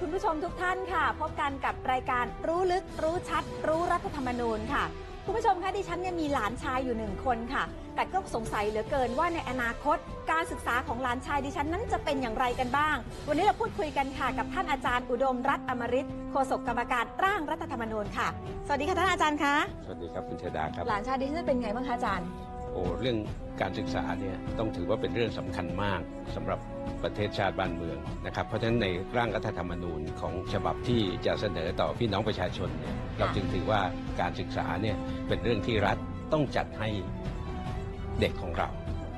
คุณผู้ชมทุกท่านค่ะ พบกันกับรายการรู้ลึกรู้ชัด รู้รัฐธรรมนูญค่ะ คุณผู้ชมคะดิฉันเนี่ยมีหลานชายอยู่หนึ่งคนค่ะ แต่ก็สงสัยเหลือเกินว่าในอนาคต การศึกษาของหลานชายดิฉันนั้นจะเป็นอย่างไรกันบ้าง วันนี้เราพูดคุยกันค่ะกับท่านอาจารย์อุดมรัตน์อมริตโฆษกกรรมการร่างรัฐธรรมนูญค่ะ สวัสดีค่ะท่านอาจารย์คะสวัสดีครับคุณชดาครับหลานชายดิฉันเป็นไงบ้างคะอาจารย์ โอ้เรื่องการศึกษาเนี่ยต้องถือว่าเป็นเรื่องสำคัญมากสำหรับประเทศชาติบ้านเมืองนะครับ เพราะฉะนั้นในร่างรัฐธรรมนูญของฉบับที่จะเสนอต่อพี่น้องประชาชนเนี่ยเราจึงถือว่าการศึกษาเนี่ยเป็นเรื่องที่รัฐต้องจัดให้เด็กของเรา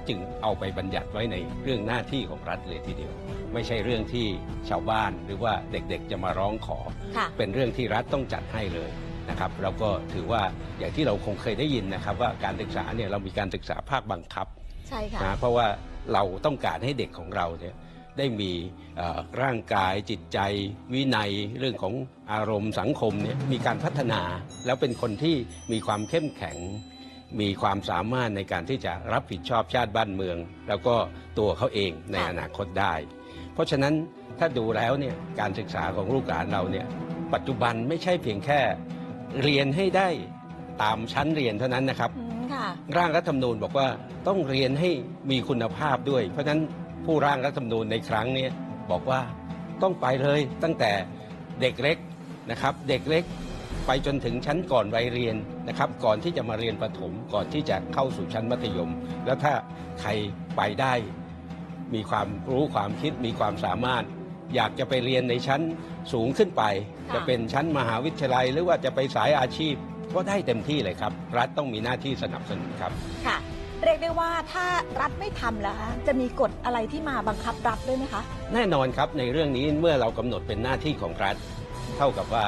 จึงเอาไปบัญญัติไว้ในเรื่องหน้าที่ของรัฐเลยทีเดียว ไม่ใช่เรื่องที่ชาวบ้านหรือว่าเด็กๆจะมาร้องขอค่ะเป็นเรื่องที่รัฐต้องจัดให้เลย นะครับเราก็ถือว่าอย่างที่เราคงเคยได้ยินนะครับ ว่าการศึกษาเนี่ยเรามีการศึกษาภาคบังคับใช่ค่ะนะเพราะว่าเราต้องการให้เด็กของเราเนี่ยได้มีเอ่อร่างกายจิตใจ วินัยเรื่องของอารมณ์สังคมเนี่ยมีการพัฒนา แล้วเป็นคนที่มีความเข้มแข็ง มีความสามารถในการที่จะรับผิดชอบชาติบ้านเมือง แล้วก็ตัวเขาเองในค่ะอนาคตได้ เพราะฉะนั้นถ้าดูแล้วเนี่ยการศึกษาของลูกหลานเราเนี่ยปัจจุบันไม่ใช่เพียงแค่ เรียนให้ได้ตามชั้นเรียนเท่านั้นนะครับ อืมค่ะ ร่างรัฐธรรมนูญบอกว่าต้องเรียนให้มีคุณภาพด้วย เพราะฉะนั้นผู้ร่างรัฐธรรมนูญในครั้งเนี้บอกว่าต้องไปเลยตั้งแต่เด็กเล็กนะครับ เด็กเล็กไปจนถึงชั้นก่อนวัยเรียนนะครับ ก่อนที่จะมาเรียนประถมก่อนที่จะเข้าสู่ชั้นมัธยม แล้วถ้าใครไปได้ มีความรู้ความคิดมีความสามารถ อยากจะไปเรียนในชั้นสูงขึ้นไปค่ะจะเป็นชั้นมหาวิทยาลัย หรือว่าจะไปสายอาชีพก็ได้เต็มที่เลยครับ รัฐต้องมีหน้าที่สนับสนุนครับค่ะเรียกได้ว่าถ้ารัฐไม่ทำแล้วจะมีกฎอะไรที่มาบังคับรัฐด้วยไหมคะ แน่นอนครับในเรื่องนี้เมื่อเรากำหนดเป็นหน้าที่ของรัฐ เท่ากับว่า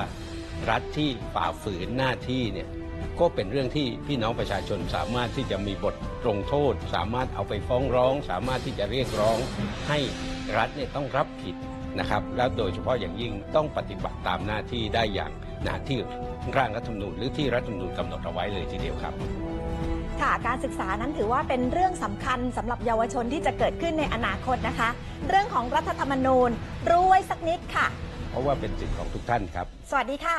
รัฐที่ฝ่าฝืนหน้าที่เนี่ย ก็เป็นเรื่องที่พี่น้องประชาชนสามารถที่จะมีบทลงโทษ สามารถเอาไปฟ้องร้อง สามารถที่จะเรียกร้องให้รัฐเนี่ยต้องรับผิดนะครับ แล้วโดยเฉพาะอย่างยิ่งต้องปฏิบัติตามหน้าที่ได้อย่างหน้าที่ร่างรัฐธรรมนูญหรือที่รัฐธรรมนูญกำหนดเอาไว้เลยทีเดียวครับค่ะการศึกษานั้นถือว่าเป็นเรื่องสำคัญสำหรับเยาวชนที่จะเกิดขึ้นในอนาคตนะคะ เรื่องของรัฐธรรมนูญรู้ไว้สักนิดค่ะ เพราะว่าเป็นสิทธิของทุกท่านครับ สวัสดีค่ะ